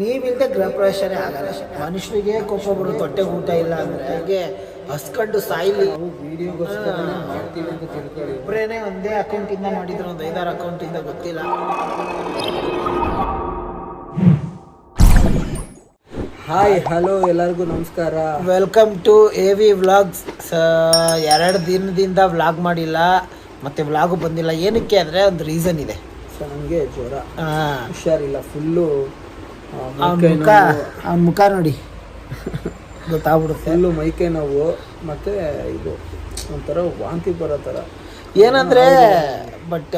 ನೀವಿಲ್ಲದೆ ಗೃಹ ಪ್ರವೇಶನೇ ಆಗಲ್ಲ. ಮನುಷ್ಯನಿಗೆ ಕೋಪ ಬರೋದು ಹೊಟ್ಟೆ ಊಟ ಇಲ್ಲ ಅಂದರೆ ಹಾಗೆ? ಹಸ್ಕೊಂಡು ಸಾಯ್ಲಿ. ಒಬ್ಬರೇನೆ ಒಂದೇ ಅಕೌಂಟಿಂದ ಮಾಡಿದ್ರು ಒಂದು ಐದಾರು ಅಕೌಂಟಿಂದ ಗೊತ್ತಿಲ್ಲ. ಹಾಯ್ ಹಲೋ ಎಲ್ಲರಿಗೂ ನಮಸ್ಕಾರ. Welcome to A V vlogs ಎರಡು ದಿನದಿಂದ ವ್ಲಾಗ್ ಮಾಡಿಲ್ಲ. ಮತ್ತೆ ವ್ಲಾಗು ಬಂದಿಲ್ಲ. ಏನಕ್ಕೆ ಅಂದರೆ ಒಂದು ರೀಸನ್ ಇದೆ. ಸೊ ನನಗೆ ಜ್ವರ. ಹುಷಾರಿಲ್ಲ ಫುಲ್ಲು ಅವ್ನ್ ಮುಖ ಅವ್ನ ಮುಖ ನೋಡಿ. ಗೊತ್ತಾಗ್ಬಿಡುತ್ತೆ. ಎಲ್ಲೂ ಮೈಕೈ ನೋವು ಮತ್ತೆ ಇದು ಒಂಥರ ವಾಂತಿ ಬರೋ ಥರ. ಏನಂದ್ರೆ ಬಟ್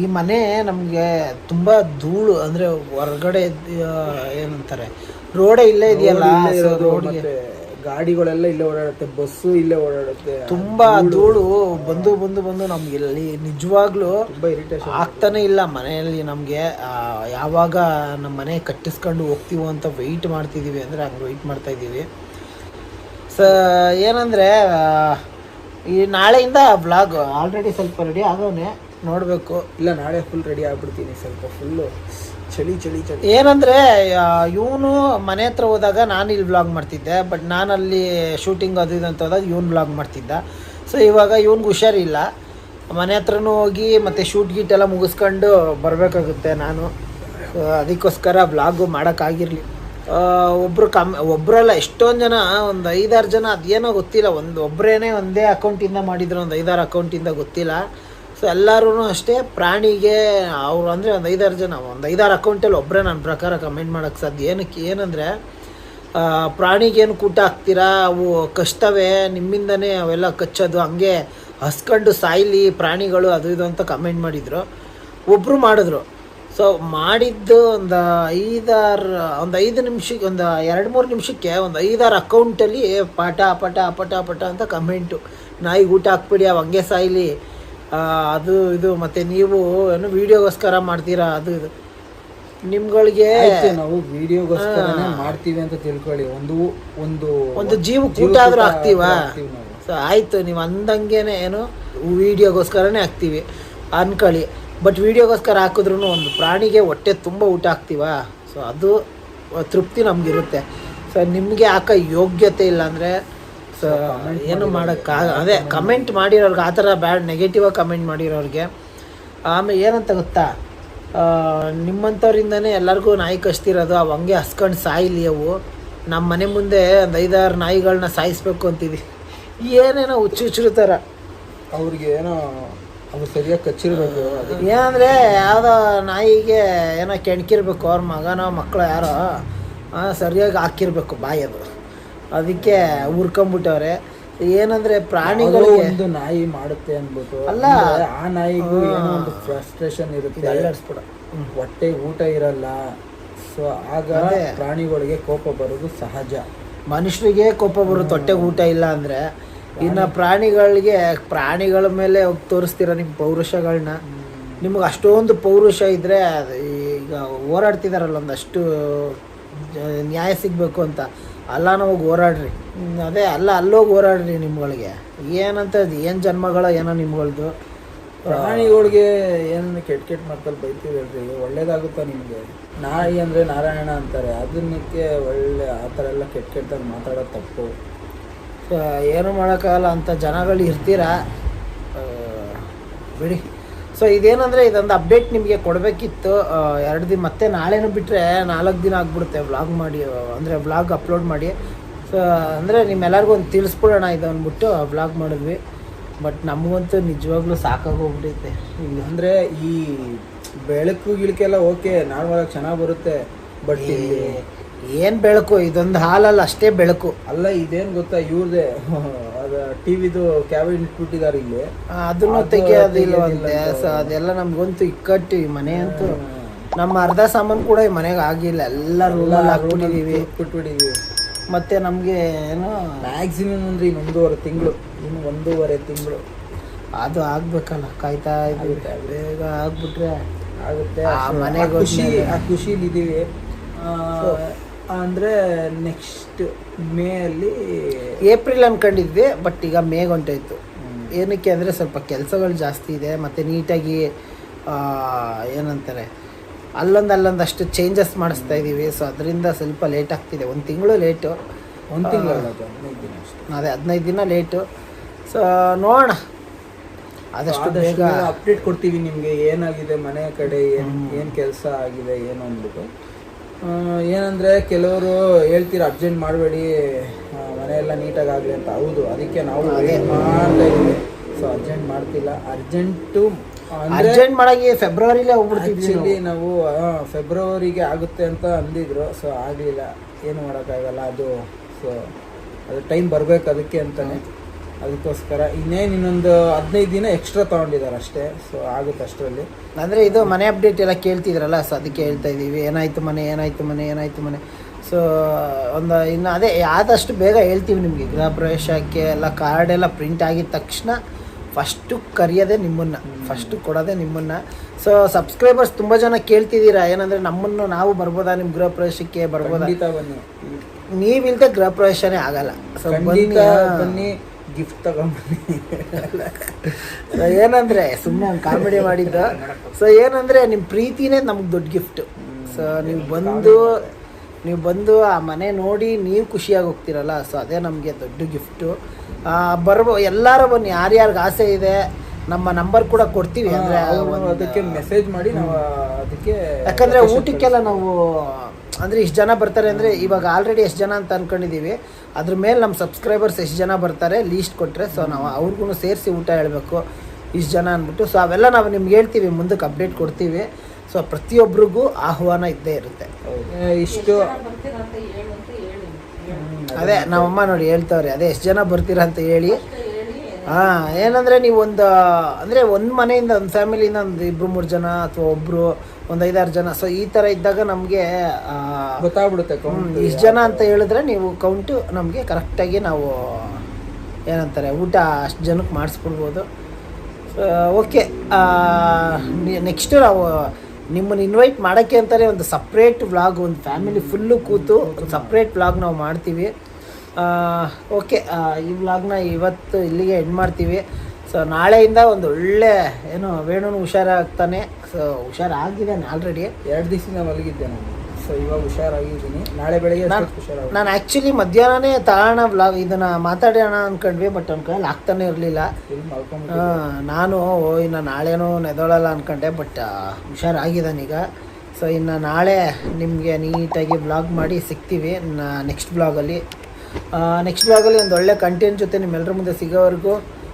ಈ ಮನೆ ನಮಗೆ ತುಂಬ ಧೂಳು ಅಂದರೆ ಹೊರಗಡೆ ಏನಂತಾರೆ ರೋಡೇ ಇಲ್ಲೇ ಇದೆಯಲ್ಲ ರೋಡ್ಗೆ ಗಾಡಿಗಳೆಲ್ಲ ಇಲ್ಲೇ ಓಡಾಡುತ್ತೆ ಬಸ್ಸು ಇಲ್ಲೇ ಓಡಾಡುತ್ತೆ. ತುಂಬಾ ಧೂಳು. ಬಂದು ಬಂದು ಬಂದು ನಮ್ಗೆ ಇಲ್ಲಿ ನಿಜವಾಗ್ಲೂ ತುಂಬಾ ಇರಿಟೇಷನ್ ಆಗ್ತಾನೆ ಇಲ್ಲ ಮನೆಯಲ್ಲಿ ನಮಗೆ. ಯಾವಾಗ ನಮ್ಮ ಮನೆ ಕಟ್ಟಿಸ್ಕೊಂಡು ಹೋಗ್ತೀವೋ ಅಂತ ವೆಯ್ಟ್ ಮಾಡ್ತಿದ್ದೀವಿ ಅಂದರೆ ಹಂಗೆ ವೆಯ್ಟ್ ಮಾಡ್ತಾ ಇದ್ದೀವಿ. ಸ ಏನಂದರೆ ಈ ನಾಳೆಯಿಂದ ಬ್ಲಾಗ್ ಆಲ್ರೆಡಿ ಸ್ವಲ್ಪ ರೆಡಿ ಆಗೋನೆ ನೋಡಬೇಕು. ಇಲ್ಲ ನಾಳೆ ಫುಲ್ ರೆಡಿ ಆಗ್ಬಿಡ್ತೀನಿ ಸ್ವಲ್ಪ ಫುಲ್ಲು ಚಳಿ ಚಳಿ ಚಳಿ. ಏನಂದರೆ ಇವನು ಮನೆ ಹತ್ರ ಹೋದಾಗ ನಾನು ಇಲ್ಲಿ ವ್ಲಾಗ್ ಮಾಡ್ತಿದ್ದೆ ಬಟ್ ನಾನು ಅಲ್ಲಿ ಶೂಟಿಂಗ್ ಅದು ಇದು ಅಂತ ಹೋದಾಗ ಇವನು ವ್ಲಾಗ್ ಮಾಡ್ತಿದ್ದ. ಸೊ ಇವಾಗ ಇವನ್ಗೆ ಹುಷಾರಿಲ್ಲ. ಮನೆ ಹತ್ರನೂ ಹೋಗಿ ಮತ್ತೆ ಶೂಟ್ ಗೀಟ್ ಎಲ್ಲ ಮುಗಿಸ್ಕೊಂಡು ಬರಬೇಕಾಗುತ್ತೆ ನಾನು. ಅದಕ್ಕೋಸ್ಕರ ವ್ಲಾಗು ಮಾಡೋಕ್ಕಾಗಿರಲಿ ಒಬ್ಬರು ಕಮ್ ಒಬ್ಬರಲ್ಲ ಎಷ್ಟೊಂದು ಜನ, ಒಂದು ಐದಾರು ಜನ, ಅದೇನೋ ಗೊತ್ತಿಲ್ಲ. ಒಂದು ಒಬ್ಬರೇನೆ ಒಂದೇ ಅಕೌಂಟಿಂದ ಮಾಡಿದ್ರು, ಒಂದು ಐದಾರು ಅಕೌಂಟಿಂದ ಗೊತ್ತಿಲ್ಲ. ಸೊ ಎಲ್ಲರೂ ಅಷ್ಟೇ ಪ್ರಾಣಿಗೆ ಅವರು ಅಂದರೆ ಒಂದು ಐದಾರು ಜನ, ಒಂದು ಐದಾರು ಅಕೌಂಟಲ್ಲಿ ಒಬ್ಬರೇ ನನ್ನ ಪ್ರಕಾರ ಕಮೆಂಟ್ ಮಾಡೋಕ್ಕೆ ಸಾಧ್ಯ. ಏನಕ್ಕೆ ಏನಂದರೆ ಪ್ರಾಣಿಗೇನು ಕೂಟ ಹಾಕ್ತೀರಾ? ಅವು ಕಷ್ಟವೇ, ನಿಮ್ಮಿಂದನೇ ಅವೆಲ್ಲ ಕಚ್ಚೋದು, ಹಂಗೆ ಹಸ್ಕೊಂಡು ಸಾಯ್ಲಿ ಪ್ರಾಣಿಗಳು ಅದು ಇದು ಅಂತ ಕಮೆಂಟ್ ಮಾಡಿದರು. ಒಬ್ಬರು ಮಾಡಿದ್ರು. ಸೊ ಮಾಡಿದ್ದು ಒಂದು ಐದಾರು, ಒಂದು ಐದು ನಿಮಿಷಕ್ಕೆ, ಒಂದು ಎರಡು ಮೂರು ನಿಮಿಷಕ್ಕೆ ಒಂದು ಐದಾರು ಅಕೌಂಟಲ್ಲಿ ಪಟ ಪಟ ಪಟ ಪಟ ಅಂತ ಕಮೆಂಟು ನಾಯಿಗೆ ಊಟ ಹಾಕ್ಬಿಡಿ, ಅವು ಹಂಗೆ ಸಾಯ್ಲಿ. ಅದು ಇದು ಮತ್ತು ನೀವು ಏನು ವೀಡಿಯೋಗೋಸ್ಕರ ಮಾಡ್ತೀರಾ? ಅದು ಇದು. ನಿಮ್ಗಳಿಗೆ ನಾವು ವಿಡಿಯೋಗೋಸ್ಕರ ಮಾಡ್ತೀವಿ ಅಂತ ತಿಳ್ಕೊಳ್ಳಿ. ಒಂದು ಒಂದು ಒಂದು ಜೀವ ಊಟ ಕೂಟ ಆದ್ರೂ ಹಾಕ್ತೀವ. ಸೊ ಆಯಿತು ನೀವು ಅಂದಂಗೆನೆ ಏನು ವಿಡಿಯೋಗೋಸ್ಕರನೇ ಹಾಕ್ತೀವಿ ಅನ್ಕೊಳ್ಳಿ. ಬಟ್ ವಿಡಿಯೋಗೋಸ್ಕರ ಹಾಕಿದ್ರು ಒಂದು ಪ್ರಾಣಿಗೆ ಹೊಟ್ಟೆ ತುಂಬ ಊಟ ಹಾಕ್ತೀವಾ ಸೊ ಅದು ತೃಪ್ತಿ ನಮಗಿರುತ್ತೆ. ಸೊ ನಿಮಗೆ ಹಾಕೋ ಯೋಗ್ಯತೆ ಇಲ್ಲ ಅಂದರೆ ಸೊ ಏನು ಮಾಡೋಕ್ಕಾಗ ಅದೇ ಕಮೆಂಟ್ ಮಾಡಿರೋರ್ಗೆ ಆ ಥರ ಬ್ಯಾಡ್ ನೆಗೆಟಿವಾಗಿ ಕಮೆಂಟ್ ಮಾಡಿರೋರಿಗೆ. ಆಮೇಲೆ ಏನಂತ ಗೊತ್ತಾ? ನಿಮ್ಮಂಥವ್ರಿಂದನೇ ಎಲ್ಲರಿಗೂ ನಾಯಿ ಕಚ್ತಿರೋದು ಅವು ಹಂಗೆ ಹಸ್ಕೊಂಡು ಸಾಯಿಲಿ ಅವು. ನಮ್ಮ ಮನೆ ಮುಂದೆ ಒಂದು ಐದಾರು ನಾಯಿಗಳನ್ನ ಸಾಯಿಸ್ಬೇಕು ಅಂತಿದ್ವಿ. ಏನೇನೋ ಹುಚ್ಚು ಹುಚ್ಚರು ಥರ. ಅವ್ರಿಗೆ ಏನೋ ಅವ್ರು ಸರಿಯಾಗಿ ಕಚ್ಚಿರ್ಬೇಕು ಏನಂದರೆ ಯಾವುದೋ ನಾಯಿಗೆ ಏನೋ ಕೆಣ್ಕಿರ್ಬೇಕು ಅವ್ರ ಮಗನೋ ಮಕ್ಕಳು ಯಾರೋ ಸರಿಯಾಗಿ ಹಾಕಿರ್ಬೇಕು ಬಾಯಿ ಅದು ಅದಕ್ಕೆ ಉರ್ಕೊಂಬಿಟ್ಟವ್ರೆ ಏನಂದ್ರೆ ಪ್ರಾಣಿಗಳು ಪ್ರಾಣಿಗಳಿಗೆ ಒಂದು ನಾಯಿ ಮಾಡುತ್ತೆ ಅನ್ಬಿಟ್ಟು. ಅಲ್ಲ. ಆ ನಾಯಿಗೂ ಏನೋ ಒಂದು ಫ್ರಸ್ಟ್ರೇಷನ್ ಇರುತ್ತೆ. ಅಲ್ಲಾಡಿಸ್ಬಿಡ. ಹೊಟ್ಟೆ ಊಟ ಇರಲ್ಲ. ಸೊ ಆಗ ಪ್ರಾಣಿಗಳಿಗೆ ಕೋಪ ಬರೋದು ಸಹಜ. ಮನುಷ್ಯರಿಗೆ ಕೋಪ ಬರುತ್ತೆ ಹೊಟ್ಟೆಗೆ ಊಟ ಇಲ್ಲ ಅಂದರೆ. ಇನ್ನು ಪ್ರಾಣಿಗಳಿಗೆ ಪ್ರಾಣಿಗಳ ಮೇಲೆ ಹೋಗಿ ತೋರಿಸ್ತೀರ ನಿಮ್ಮ ಪೌರುಷಗಳನ್ನ ನಿಮ್ಗೆ ಅಷ್ಟೊಂದು ಪೌರುಷ ಇದ್ದರೆ ಈಗ ಹೋರಾಡ್ತಿದಾರಲ್ಲ ಒಂದಷ್ಟು ನ್ಯಾಯ ಸಿಗಬೇಕು ಅಂತ. ಅಲ್ಲಾನ ನಮಗೆ ಹೋರಾಡ್ರಿ. ಅದೇ, ಅಲ್ಲ ಅಲ್ಲೋಗಿ ಹೋರಾಡ್ರಿ ನಿಮ್ಗಳಿಗೆ. ಏನಂತ ಏನು ಜನ್ಮಗಳ ಏನೋ ನಿಮ್ಗಳ್ದು. ಪ್ರಾಣಿಗಳಿಗೆ ಏನು ಕೆಟ್ಟ ಕೆಟ್ಟ ಬೈತೀವಿ ಹೇಳ್ರಿ, ಒಳ್ಳೇದಾಗುತ್ತಾ ನಿಮಗೆ? ನಾಯಿ ಅಂದರೆ ನಾರಾಯಣ ಅಂತಾರೆ ಅದನ್ನಕ್ಕೆ ಒಳ್ಳೆ, ಆ ಥರ ಎಲ್ಲ ಕೆಟ್ಟ ಕೆಟ್ಟದಾಗ ಮಾತಾಡೋದು ತಪ್ಪು. ಏನು ಮಾಡೋಕ್ಕಾಗಲ್ಲ ಅಂತ ಜನಗಳು ಇರ್ತೀರಾ? ಬಿಡಿ. ಸೊ ಇದೇನಂದರೆ ಇದೊಂದು ಅಪ್ಡೇಟ್ ನಿಮಗೆ ಕೊಡಬೇಕಿತ್ತು. ಎರಡು ದಿನ ಮತ್ತೆ ನಾಳೆನೂ ಬಿಟ್ಟರೆ ನಾಲ್ಕು ದಿನ ಆಗ್ಬಿಡುತ್ತೆ ವ್ಲಾಗ್ ಮಾಡಿ ಅಂದರೆ ವ್ಲಾಗ್ ಅಪ್ಲೋಡ್ ಮಾಡಿ. ಸೊ ಅಂದರೆ ನಿಮ್ಮೆಲ್ಲರಿಗೂ ಒಂದು ತಿಳಿಸ್ಬಿಡೋಣ ಇದು ಅಂದ್ಬಿಟ್ಟು ವ್ಲಾಗ್ ಮಾಡಿದ್ವಿ. ಬಟ್ ನಮಗಂತೂ ನಿಜವಾಗ್ಲೂ ಸಾಕಾಗೋಗ್ಬಿಟ್ಟೈತೆ ಅಂದ್ರೆ ಈ ಬೆಳಕು ಗಿಳಕೆಲ್ಲ ಓಕೆ ನಾರ್ಮಲ್ ಆಗಿ ಚೆನ್ನಾಗಿ ಬರುತ್ತೆ. ಬಟ್ ಇಲ್ಲಿ ಏನು ಬೆಳಕು? ಇದೊಂದು ಹಾಲಲ್ಲಿ ಅಷ್ಟೇ ಬೆಳಕು. ಅಲ್ಲ ಇದೇನು ಗೊತ್ತಾ ಇವ್ರದೇ? ಟಿವಿದು ಕ್ಯಾಬಿನ್ ಇಟ್ಬಿಟ್ಟಿದ್ದಾರೆ ಇಲ್ಲಿ. ಅದನ್ನ ತೆಗಿಯೋದಿಲ್ಲ ಸೊ ಅದೆಲ್ಲ ನಮ್ಗಂತೂ ಇಕ್ಕಟ್ಟು ಈ ಮನೆ ಅಂತೂ. ನಮ್ಮ ಅರ್ಧ ಸಾಮಾನು ಕೂಡ ಈ ಮನೆಗೆ ಆಗಿಲ್ಲ. ಎಲ್ಲ ರೂಲ್ ಹಾಕ್ಬಿಟ್ಟಿದೀವಿ. ಇಟ್ಬಿಟ್ಬಿಟ್ಟಿದೀವಿ. ಮತ್ತೆ ನಮಗೆ ಏನು? ಮ್ಯಾಕ್ಸಿಮಮ್ ಅಂದ್ರೆ ಇನ್ನು ಒಂದೂವರೆ ತಿಂಗಳು. ಇನ್ನು ಒಂದೂವರೆ ತಿಂಗಳು. ಅದು ಆಗ್ಬೇಕಲ್ಲ ಕಾಯ್ತಾ ಇದ್ದೀವಿ. ಬೇಗ ಆಗ್ಬಿಟ್ರೆ ಆಗುತ್ತೆ. ಆ ಮನೆಗೆ ಖುಷಿ ಆ ಖುಷಿಲಿದ್ದೀವಿ ಅಂದ್ರೆ ನೆಕ್ಸ್ಟ್ ಮೇ ಅಲ್ಲಿ ಏಪ್ರಿಲ್ ಅನ್ಕೊಂಡಿದ್ವಿ ಬಟ್ ಈಗ ಮೇ ಹೊಂಟೋಯ್ತು ಏನಕ್ಕೆ ಅಂದರೆ ಸ್ವಲ್ಪ ಕೆಲಸಗಳು ಜಾಸ್ತಿ ಇದೆ ಮತ್ತು ನೀಟಾಗಿ ಏನಂತಾರೆ ಅಲ್ಲೊಂದು ಅಲ್ಲೊಂದಷ್ಟು ಚೇಂಜಸ್ ಮಾಡಿಸ್ತಾ ಇದ್ದೀವಿ. ಸೊ ಅದರಿಂದ ಸ್ವಲ್ಪ ಲೇಟ್ ಆಗ್ತಿದೆ. ಒಂದು ತಿಂಗಳು ಲೇಟು ಒಂದು ತಿಂಗಳು ಹದಿನೈದು ದಿನ ಅಷ್ಟೇ. ಅದೇ ಹದಿನೈದು ದಿನ ಲೇಟು ಸೊ ನೋಡೋಣ. ಆದಷ್ಟು ಬೇಗ ಅಪ್ಡೇಟ್ ಕೊಡ್ತೀವಿ ನಿಮಗೆ ಏನಾಗಿದೆ ಮನೆ ಕಡೆ ಏನು ಏನು ಕೆಲಸ ಆಗಿದೆ ಏನು ಅಂದ್ಬಿಟ್ಟು. ಏನಂದ್ರೆ ಕೆಲವರು ಹೇಳ್ತೀರ ಅರ್ಜೆಂಟ್ ಮಾಡಬೇಡಿ ಮನೆಯೆಲ್ಲ ನೀಟಾಗಿ ಆಗಲಿ ಅಂತ. ಹೌದು ಅದಕ್ಕೆ ನಾವು ಮಾಡ್ತಾ ಇದ್ದೀವಿ. ಸೊ ಅರ್ಜೆಂಟ್ ಮಾಡ್ತಿಲ್ಲ. ಅರ್ಜೆಂಟು ಅಂದರೆ ಅರ್ಜೆಂಟ್ ಮಾಡಿ ಫೆಬ್ರವರಿಲೇ ಹೋಗ್ಬಿಡ್ತಿದ್ವಿ ಆ್ಯಕ್ಚುಲಿ ನಾವು. ಫೆಬ್ರವರಿಗೆ ಆಗುತ್ತೆ ಅಂತ ಅಂದಿದ್ರು. ಸೊ ಆಗಲಿಲ್ಲ. ಏನು ಮಾಡೋಕ್ಕಾಗಲ್ಲ ಅದು. ಸೊ ಅದು ಟೈಮ್ ಬರಬೇಕು ಅದಕ್ಕೆ ಅಂತಾನೆ. ಅದಕ್ಕೋಸ್ಕರ ಇನ್ನೇನು ಇನ್ನೊಂದು ಹದಿನೈದು ದಿನ ಎಕ್ಸ್ಟ್ರಾ ತೊಗೊಂಡಿದ್ದಾರೆ ಅಷ್ಟೇ. ಸೊ ಆಗುತ್ತೆ ಅಷ್ಟರಲ್ಲಿ. ಅಂದರೆ ಇದು ಮನೆ ಅಪ್ಡೇಟ್ ಎಲ್ಲ ಕೇಳ್ತಿದ್ರಲ್ಲ ಸೊ ಅದಕ್ಕೆ ಹೇಳ್ತಾ ಇದ್ದೀವಿ. ಏನಾಯ್ತು ಮನೆ ಏನಾಯ್ತು ಮನೆ ಏನಾಯ್ತು ಮನೆ. ಸೊ ಒಂದು ಇನ್ನು ಅದೇ ಆದಷ್ಟು ಬೇಗ ಹೇಳ್ತೀವಿ ನಿಮಗೆ. ಗೃಹ ಪ್ರವೇಶಕ್ಕೆ ಎಲ್ಲ ಕಾರ್ಡ್ ಎಲ್ಲ ಪ್ರಿಂಟ್ ಆಗಿದ ತಕ್ಷಣ ಫಸ್ಟು ಕರೆಯೋದೇ ನಿಮ್ಮನ್ನು. ಫಸ್ಟು ಕೊಡೋದೇ ನಿಮ್ಮನ್ನು. ಸೊ ಸಬ್ಸ್ಕ್ರೈಬರ್ಸ್ ತುಂಬ ಜನ ಕೇಳ್ತಿದ್ದೀರಾ? ಏನಂದರೆ ನಮ್ಮನ್ನು ನಾವು ಬರ್ಬೋದಾ? ನಿಮ್ಮ ಗೃಹ ಪ್ರವೇಶಕ್ಕೆ ಬರ್ಬೋದಾ? ನೀವಿಲ್ಲದೆ ಗೃಹ ಪ್ರವೇಶನೇ ಆಗಲ್ಲ. ಸೊ ಬನ್ನಿ. ಗಿಫ್ಟ್ ತಗೊಂಬನ್ನಿ. ಸೊ ಏನಂದ್ರೆ ಸುಮ್ಮನೆ ಒಂದು ಕಾಮಿಡಿ ಮಾಡಿದ್ದ. ಸೊ ಏನಂದ್ರೆ ನಿಮ್ಮ ಪ್ರೀತಿನೇ ನಮ್ಗೆ ದೊಡ್ಡ ಗಿಫ್ಟ್ ಸೊ ನೀವು ಬಂದು ನೀವು ಬಂದು ಆ ಮನೆ ನೋಡಿ ನೀವು ಖುಷಿಯಾಗಿ ಹೋಗ್ತೀರಲ್ಲ ಸೊ ಅದೇ ನಮಗೆ ದೊಡ್ಡ ಗಿಫ್ಟು ಬರ್ಬೋ ಎಲ್ಲರೂ ಬನ್ನಿ ಯಾರ್ಯಾರಿಗೆ ಆಸೆ ಇದೆ ನಮ್ಮ ನಂಬರ್ ಕೂಡ ಕೊಡ್ತೀವಿ. ಅಂದರೆ ಅದಕ್ಕೆ ಮೆಸೇಜ್ ಮಾಡಿ ನಾವು ಅದಕ್ಕೆ ಯಾಕಂದರೆ ಊಟಕ್ಕೆಲ್ಲ ನಾವು ಅಂದರೆ ಇಷ್ಟು ಜನ ಬರ್ತಾರೆ ಅಂದರೆ ಇವಾಗ ಆಲ್ರೆಡಿ ಎಷ್ಟು ಜನ ಅಂತ ಅಂದ್ಕೊಂಡಿದ್ದೀವಿ ಅದ್ರ ಮೇಲೆ ನಮ್ಮ ಸಬ್ಸ್ಕ್ರೈಬರ್ಸ್ ಎಷ್ಟು ಜನ ಬರ್ತಾರೆ ಲೀಸ್ಟ್ ಕೊಟ್ಟರೆ ಸೊ ನಾವು ಅವ್ರಿಗೂ ಸೇರಿಸಿ ಊಟ ಹೇಳಬೇಕು ಇಷ್ಟು ಜನ ಅಂದ್ಬಿಟ್ಟು. ಸೊ ಅವೆಲ್ಲ ನಾವು ನಿಮ್ಗೆ ಹೇಳ್ತೀವಿ ಮುಂದಕ್ಕೆ ಅಪ್ಡೇಟ್ ಕೊಡ್ತೀವಿ. ಸೊ ಪ್ರತಿಯೊಬ್ಬರಿಗೂ ಆಹ್ವಾನ ಇದ್ದೇ ಇರುತ್ತೆ. ಇಷ್ಟು ಅದೇ ನಮ್ಮಮ್ಮ ನೋಡಿ ಹೇಳ್ತಾವ್ರಿ ಅದೇ ಎಷ್ಟು ಜನ ಬರ್ತೀರಾ ಅಂತ ಹೇಳಿ. ಹಾಂ ಏನಂದರೆ ನೀವು ಒಂದು ಅಂದರೆ ಒಂದು ಮನೆಯಿಂದ ಒಂದು ಫ್ಯಾಮಿಲಿಯಿಂದ ಒಂದು ಇಬ್ಬರು ಮೂರು ಜನ ಅಥವಾ ಒಬ್ಬರು ಒಂದು ಐದಾರು ಜನ. ಸೊ ಈ ಥರ ಇದ್ದಾಗ ನಮಗೆ ಗೊತ್ತಾಗ್ಬಿಡುತ್ತೆ. ಇಷ್ಟು ಜನ ಅಂತ ಹೇಳಿದ್ರೆ ನೀವು ಕೌಂಟು ನಮಗೆ ಕರೆಕ್ಟಾಗಿ ನಾವು ಏನಂತಾರೆ ಊಟ ಅಷ್ಟು ಜನಕ್ಕೆ ಮಾಡಿಸ್ಬಿಡ್ಬೋದು ಓಕೆ ನೆಕ್ಸ್ಟು ನಾವು ನಿಮ್ಮನ್ನು ಇನ್ವೈಟ್ ಮಾಡೋಕ್ಕೆ ಅಂತಾರೆ ಒಂದು ಸಪ್ರೇಟ್ ವ್ಲಾಗ್ ಒಂದು ಫ್ಯಾಮಿಲಿ ಫುಲ್ಲು ಕೂತು ಒಂದು ಸಪ್ರೇಟ್ ವ್ಲಾಗ್ ನಾವು ಮಾಡ್ತೀವಿ. ಓಕೆ ಈ ವ್ಲಾಗ್ನ ಇವತ್ತು ಇಲ್ಲಿಗೆ ಎಂಡ್ ಮಾಡ್ತೀವಿ. ಸೊ ನಾಳೆಯಿಂದ ಒಂದು ಒಳ್ಳೆ ಏನು ವೇಣುನು ಹುಷಾರಾಗ್ತಾನೆ. ಸೊ ಹುಷಾರಾಗಿದ್ದಾನೆ ಆಲ್ರೆಡಿ ಎರಡು ದಿವಸದಿಂದ ಮಲಗಿದ್ದೆ ನಾನು. ಸೊ ಇವಾಗ ಹುಷಾರಾಗಿದ್ದೀನಿ. ನಾಳೆ ಬೆಳಗ್ಗೆ ಹುಷಾರು ಹುಷಾರಾಗ ನಾನು ಆ್ಯಕ್ಚುಲಿ ಮಧ್ಯಾಹ್ನನೇ ತಗೋಣ ವ್ಲಾಗ್ ಇದನ್ನು ಮಾತಾಡೋಣ ಅಂದ್ಕೊಂಡ್ವಿ ಬಟ್ ಅವ್ನ ಕೈಯಲ್ಲಿ ಆಗ್ತಾನೆ ಇರಲಿಲ್ಲ. ನಾನು ಓ ಇನ್ನು ನಾಳೆನೂ ನೆದೋಳಲ್ಲ ಅಂದ್ಕೊಂಡೆ ಬಟ್ ಹುಷಾರಾಗಿದ್ದಾನೀಗ ಸೊ ಇನ್ನು ನಾಳೆ ನಿಮಗೆ ನೀಟಾಗಿ ಬ್ಲಾಗ್ ಮಾಡಿ ಸಿಗ್ತೀವಿ ನೆಕ್ಸ್ಟ್ ಬ್ಲಾಗಲ್ಲಿ ನೆಕ್ಸ್ಟ್ ಬ್ಲಾಗಲ್ಲಿ ಒಂದು ಒಳ್ಳೆ ಕಂಟೆಂಟ್ ಜೊತೆ ನಿಮ್ಮೆಲ್ಲರ ಮುಂದೆ ಸಿಗೋವರೆಗೂ.